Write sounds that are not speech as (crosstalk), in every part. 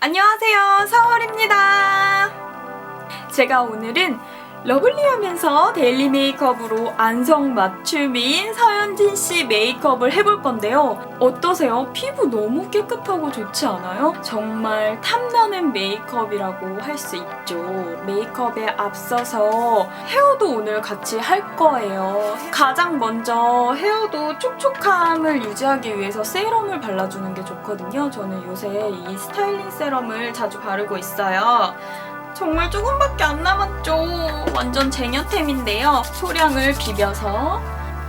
안녕하세요. 서월입니다. 제가 오늘은 러블리하면서 데일리 메이크업으로 안성맞춤인 서현진 씨 메이크업을 해볼 건데요. 어떠세요? 피부 너무 깨끗하고 좋지 않아요? 정말 탐나는 메이크업이라고 할 수 있죠. 메이크업에 앞서서 헤어도 오늘 같이 할 거예요. 가장 먼저 헤어도 촉촉함을 유지하기 위해서 세럼을 발라주는 게 좋거든요. 저는 요새 이 스타일링 세럼을 자주 바르고 있어요. 정말 조금밖에 안 남았죠. 완전 쟁여템인데요. 소량을 비벼서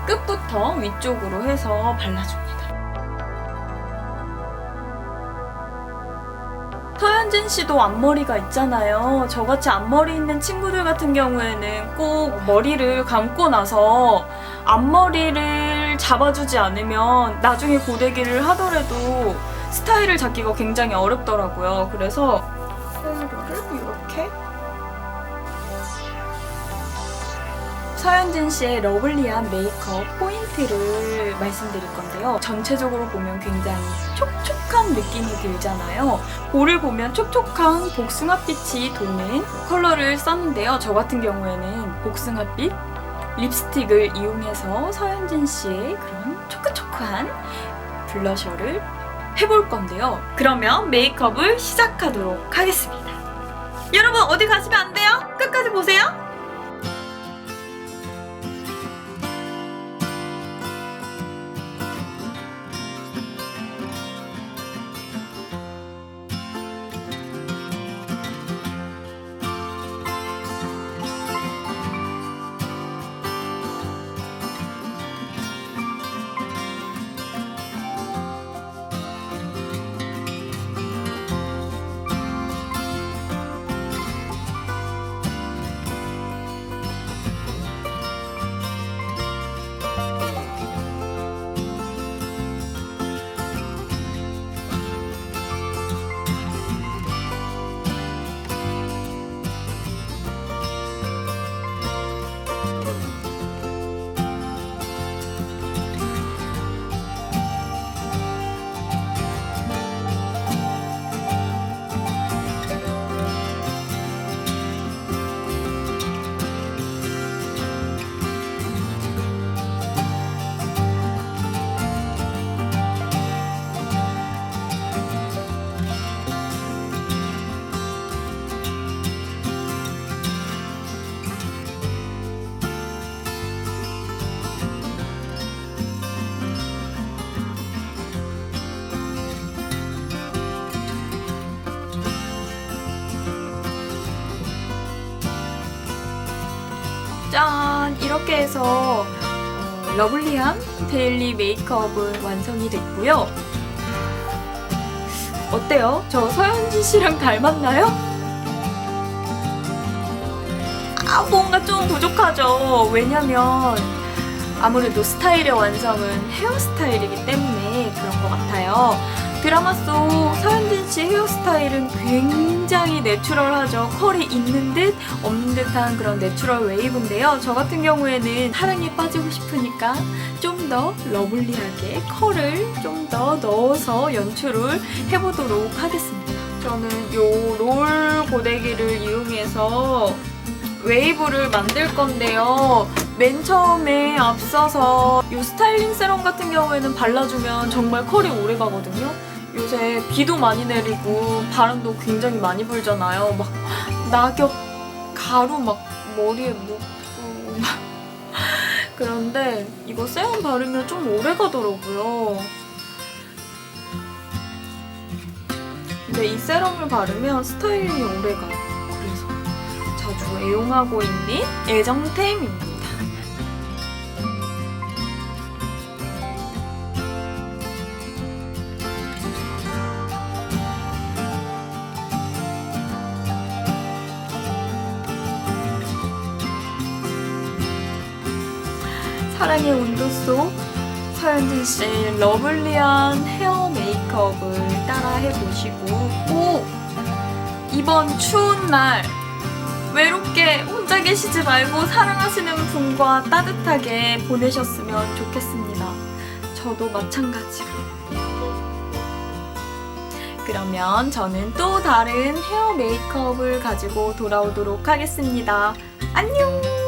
끝부터 위쪽으로 해서 발라줍니다. 서현진 씨도 앞머리가 있잖아요. 저같이 앞머리 있는 친구들 같은 경우에는 꼭 머리를 감고 나서 앞머리를 잡아주지 않으면 나중에 고데기를 하더라도 스타일을 잡기가 굉장히 어렵더라고요. 그래서 세로를 이렇게 서현진 씨의 러블리한 메이크업 포인트를 말씀드릴 건데요. 전체적으로 보면 굉장히 촉촉한 느낌이 들잖아요. 볼을 보면 촉촉한 복숭아빛이 도는 컬러를 썼는데요. 저 같은 경우에는 복숭아빛 립스틱을 이용해서 서현진 씨의 그런 초크초크한 블러셔를 해볼 건데요. 그러면 메이크업을 시작하도록 하겠습니다. 여러분 어디 가시면 안 돼요? 끝까지 보세요. 짠! 이렇게 해서 어, 러블리한 데일리 메이크업은 완성이 됐고요. 어때요? 저 서현진 씨랑 닮았나요? 아, 뭔가 좀 부족하죠. 왜냐면 아무래도 스타일의 완성은 헤어스타일이기 때문에 그런 것 같아요. 드라마 속 서현진 씨 헤어스타일은 굉장히 내추럴하죠. 컬이 있는 듯 없는 듯한 그런 내추럴 웨이브인데요. 저 같은 경우에는 사랑에 빠지고 싶으니까 좀 더 러블리하게 컬을 좀 더 넣어서 연출을 해보도록 하겠습니다. 저는 요 롤 고데기를 이용해서 웨이브를 만들 건데요. 맨 처음에 앞서서 이 스타일링 세럼 같은 경우에는 발라주면 정말 컬이 오래 가거든요. 요새 비도 많이 내리고 바람도 굉장히 많이 불잖아요. 막 낙엽, 가루 막 머리에 묻고 막 (laughs) 그런데 이거 세럼 바르면 좀 오래 가더라고요. 근데 이 세럼을 바르면 스타일링이 오래 가요. 자주 애용하고 있는 애정템입니다. 사랑의 온도 속 서현진 씨의 러블리한 헤어 메이크업을 따라 해 보시고 꼭 이번 추운 날 외롭게 혼자 계시지 말고 사랑하시는 분과 따뜻하게 보내셨으면 좋겠습니다. 저도 마찬가지로. 그러면 저는 또 다른 헤어 메이크업을 가지고 돌아오도록 하겠습니다. 안녕!